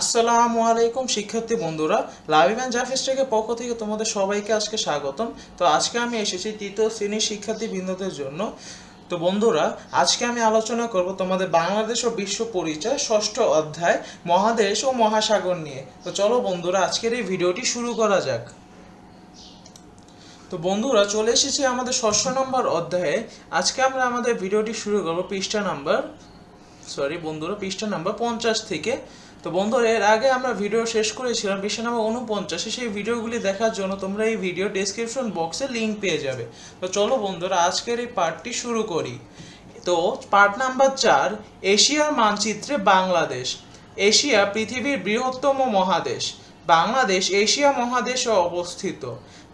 আসসালামু আলাইকুম শিক্ষার্থী বন্ধুরা লাভিবান জাফিস থেকে পক্ষ থেকে তোমাদের সবাইকে আজকে স্বাগতম। তো আজকে আমি এসেছি তৃতীয় শ্রেণির শিক্ষার্থী বৃন্দদের জন্য। তো বন্ধুরা, আজকে আমি আলোচনা করব তোমাদের বাংলাদেশ ও বিশ্ব পরিচয় ষষ্ঠ অধ্যায় মহাদেশ ও মহাসাগর নিয়ে। তো চলো বন্ধুরা, আজকের এই ভিডিওটি শুরু করা যাক। তো বন্ধুরা, চলে এসেছি আমাদের ষষ্ঠ নম্বর অধ্যায়ে। আজকে আমরা আমাদের ভিডিওটি শুরু করব পৃষ্ঠা নাম্বার সরি বন্ধুরা, পৃষ্ঠা নাম্বার পঞ্চাশ থেকে। তো বন্ধুরা, এর আগে আমরা ভিডিও শেষ করেছিলাম, পৃষ্ঠা নাম্বার উনপঞ্চাশে সেই ভিডিওগুলি দেখার জন্য তোমরা এই ভিডিও ডেসক্রিপশন বক্সে লিংক পেয়ে যাবে। তো চলো বন্ধুরা, আজকের এই পার্টটি শুরু করি। তো পার্ট নাম্বার চার এশিয়ার মানচিত্রে বাংলাদেশ। এশিয়া পৃথিবীর বৃহত্তম মহাদেশ। বাংলাদেশ এশিয়া মহাদেশে অবস্থিত।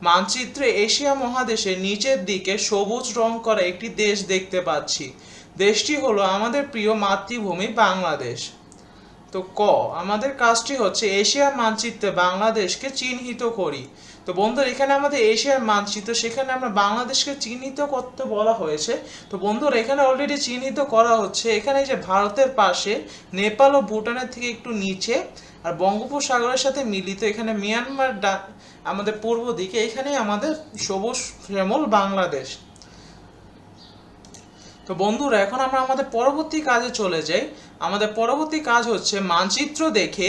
মানচিত্রে এশিয়া মহাদেশের নিচের দিকে সবুজ রং করা একটি দেশ দেখতে পাচ্ছি। দেশটি হলো আমাদের প্রিয় মাতৃভূমি বাংলাদেশ। তো ক, আমাদের কাজটি হচ্ছে এশিয়ার মানচিত্রে বাংলাদেশকে চিহ্নিত করি। তো বন্ধুরা, এখানে আমাদের এশিয়ার মানচিত্র, সেখানে আমরা বাংলাদেশকে চিহ্নিত করতে বলা হয়েছে। তো বন্ধুরা, এখানে অলরেডি চিহ্নিত করা হচ্ছে, এখানে যে ভারতের পাশে নেপাল ও ভুটানের থেকে একটু নিচে আর বঙ্গোপসাগরের সাথে মিলিত এখানে মিয়ানমার আমাদের পূর্ব দিকে, এখানেই আমাদের সবুজ শ্যামল বাংলাদেশ। তো বন্ধুরা, এখন আমরা আমাদের পরবর্তী কাজে চলে যাই। আমাদের পরবর্তী কাজ হচ্ছে মানচিত্র দেখে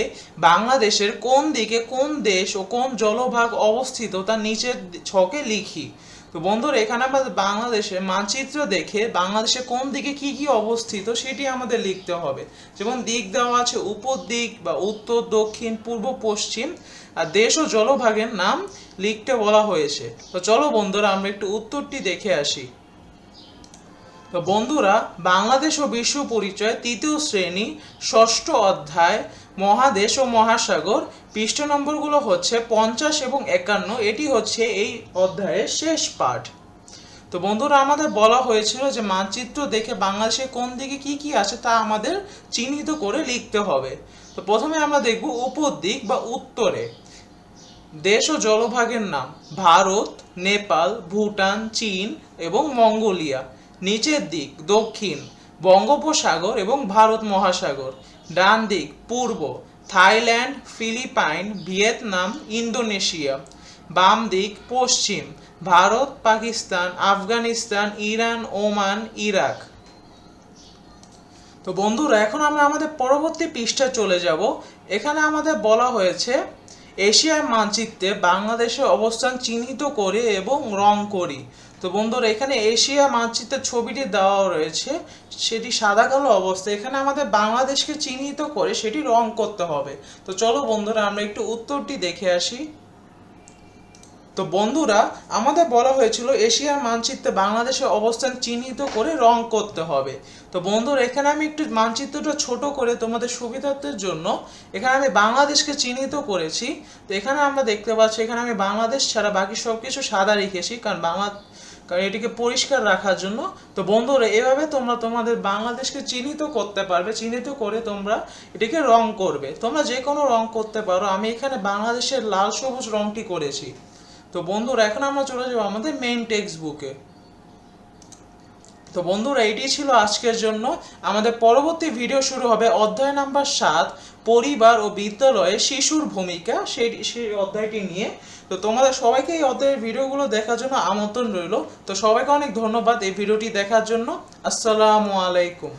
বাংলাদেশের কোন দিকে কোন দেশ ও কোন জলভাগ অবস্থিত তার নিচের ছকে লিখি। তো বন্ধুরা, এখানে আমাদের বাংলাদেশের মানচিত্র দেখে বাংলাদেশে কোন দিকে কি কি অবস্থিত সেটি আমাদের লিখতে হবে। যেমন দিক দেওয়া আছে উপর দিক বা উত্তর, দক্ষিণ, পূর্ব, পশ্চিম আর দেশ ও জলভাগের নাম লিখতে বলা হয়েছে। তো চলো বন্ধুরা, আমরা একটু উত্তরটি দেখে আসি। তো বন্ধুরা, বাংলাদেশ ও বিশ্ব পরিচয় তৃতীয় শ্রেণি, ষষ্ঠ অধ্যায়, মহাদেশ ও মহাসাগর। পৃষ্ঠ নম্বরগুলো হচ্ছে পঞ্চাশ এবং একান্ন। এটি হচ্ছে এই অধ্যায়ের শেষ পাঠ। তো বন্ধুরা, আমাদের বলা হয়েছিল যে মানচিত্র দেখে বাংলাদেশের কোন দিকে কি কি আছে তা আমাদের চিহ্নিত করে লিখতে হবে। তো প্রথমে আমরা দেখব উপর দিক বা উত্তরে। দেশ ও জলভাগের নাম ভারত, নেপাল, ভুটান, চীন এবং মঙ্গোলিয়া। নিচের দিক, দক্ষিণ, বঙ্গোপসাগর এবং ভারত মহাসাগর, ডান দিক, পূর্ব, থাইল্যান্ড, ফিলিপাইন, ভিয়েতনাম, ইন্দোনেশিয়া, বাম দিক, পশ্চিম, Bharat, Pakistan, Afghanistan, Iran, Oman, Iraq. তো বন্ধুরা, এখন আমরা আমাদের পরবর্তী পৃষ্ঠায় চলে যাব। এখানে আমাদের বলা হয়েছে এশিয়ার মানচিত্রে বাংলাদেশের অবস্থান চিহ্নিত করে এবং রং করি। তো বন্ধুরা, এখানে এশিয়া মানচিত্রের ছবিটি দেওয়া রয়েছে। সেটি সাদা কালো অবস্থা। এখানে আমাদের বাংলাদেশকে চিহ্নিত করে সেটি রং করতে হবে। তো চলো বন্ধুরা, আমরা একটু উত্তরটি দেখে আসি। তো বন্ধুরা, আমাদের বলা হয়েছিল এশিয়ার মানচিত্রে বাংলাদেশের অবস্থান চিহ্নিত করে রং করতে হবে। তো বন্ধুরা, এখানে আমি একটু মানচিত্রটা ছোট করে তোমাদের সুবিধার্থের জন্য এখানে আমি বাংলাদেশকে চিহ্নিত করেছি। তো এখানে আমরা দেখতে পাচ্ছি, এখানে আমি বাংলাদেশ ছাড়া বাকি সব কিছু সাদা রেখেছি, কারণ বাংলা, কারণ এটিকে পরিষ্কার রাখার জন্য। তো বন্ধুরা, এভাবে তোমরা তোমাদের বাংলাদেশকে চিহ্নিত করতে পারবে, চিহ্নিত করে তোমরা এটিকে রং করবে। তোমরা যে কোনো রং করতে পারো। আমি এখানে বাংলাদেশের লাল সবুজ রংটি করেছি। তো বন্ধুরা, এখন আমরা চলে যাব আমাদের মেইন টেক্সট বুকে তো বন্ধুরা, এটি ছিল আজকের জন্য। আমাদের পরবর্তী ভিডিও শুরু হবে অধ্যায় নাম্বার সাত, পরিবার ও বিদ্যালয়ে শিশুর ভূমিকা। সেই সেই অধ্যায়টি নিয়ে। তো তোমাদের সবাইকে এই অধ্যায়ের ভিডিওগুলো দেখার জন্য আমন্ত্রণ রইল। তো সবাইকে অনেক ধন্যবাদ এই ভিডিওটি দেখার জন্য। আসসালামু আলাইকুম।